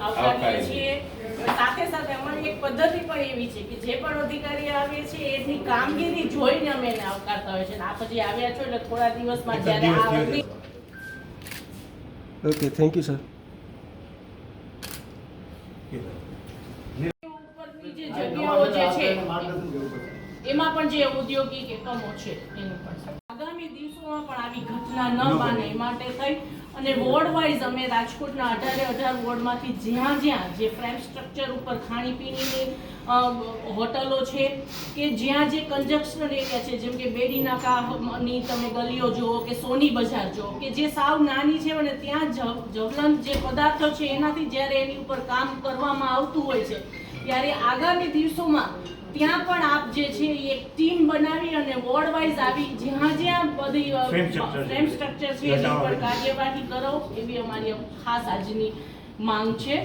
આવકારીએ છીએ. સાથે સાથે અમારી એક પદ્ધતિ પણ એવી છે કે જે પણ અધિકારી આવે છે એની કામગીરી જોઈને અમે એને આવકારતા હોય છે આ પછી આવ્યા છો એટલે થોડા દિવસમાં જ્યારે આ ઓકે થેન્ક યુ સર ઉપરની જે જગ્યાઓ જે છે એમાં પણ જે ઔદ્યોગિક એકમો છે એનું પણ. આગામી દિવસોમાં પણ આવી ઘટના ન બને એ માટે થઈ. અને વોર્ડ વાઇઝ અમે રાજકોટના અઢારે અઢાર વોર્ડમાંથી જ્યાં જ્યાં જે ફ્રેમ સ્ટ્રક્ચર ઉપર ખાણીપીણીની હોટલો છે, કે જ્યાં જે કન્જક્શન એરિયા છે, જેમ કે બેડી તમે ગલીઓ જુઓ કે સોની બજાર જુઓ, કે જે સાવ નાની છે અને ત્યાં જવલન જે પદાર્થો છે એનાથી જ્યારે એની ઉપર કામ કરવામાં આવતું હોય છે, ત્યારે આગામી દિવસોમાં ત્યાં પણ આપ જે છે એ એક ટીમ બનાવી અને વોર્ડ વાઇઝ આવી જ્યાં બધી. ફ્રેમ સ્ટ્રક્ચર છે. એની પર કાર્યવાહી કરો એવી અમારી ખાસ આજની માંગ છે.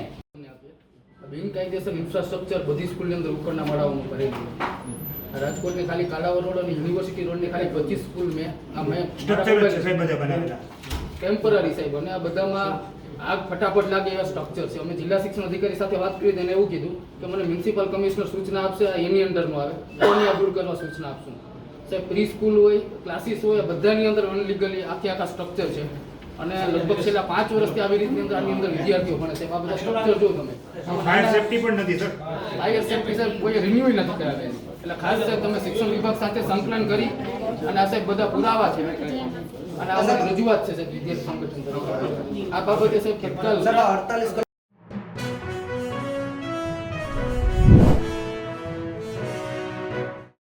બિનકાયદેસર ઇન્ફ્રાસ્ટ્રક્ચર બધી સ્કૂલની અંદર ઉપરના માળાઓમાં ભરેલું રાજકોટની ખાલી કાલાવર રોડ અને યુનિવર્સિટી રોડની ખાલી પચીસ સ્કૂલ મેં આ મેં ટેમ્પરરી સાહેબ અને આ બધામાં આગ ફટાફટ લાગે એવા સ્ટ્રક્ચર છે. અમે જિલ્લા શિક્ષણ અધિકારી સાથે વાત કરી તેને એવું કીધું કે મને મ્યુનિસિપલ કમિશનર સૂચના આપશે આ એની અંડરનું આવે. તો એને દૂર કરવા સૂચના આપશું. સાહેબ પ્રી સ્કૂલ હોય ક્લાસીસ હોય બધાની અંદર અનલીગલી આખી આખા સ્ટ્રક્ચર છે. અને લગભગ છેલ્લા પાંચ વર્ષથી આવી રીતની અંદર આની અંદર વિદ્યાર્થીઓ ભણે છે. આ બધા સ્ટ્રક્ચર જો તમે. ફાયર સેફટી પણ નથી સર ફાયર સેફટી સાહેબ કોઈ રિન્યુ નથી કરાવે. એટલે ખાસ સાહેબ તમે શિક્ષણ વિભાગ સાથે સંકલન કરી અને આ સાહેબ બધા પુરાવા છે. અને આ રજૂઆત છે સાહેબ વિદ્યાર્થી સંગઠન તરીકે આ બાબતે સાહેબ અડતાલીસ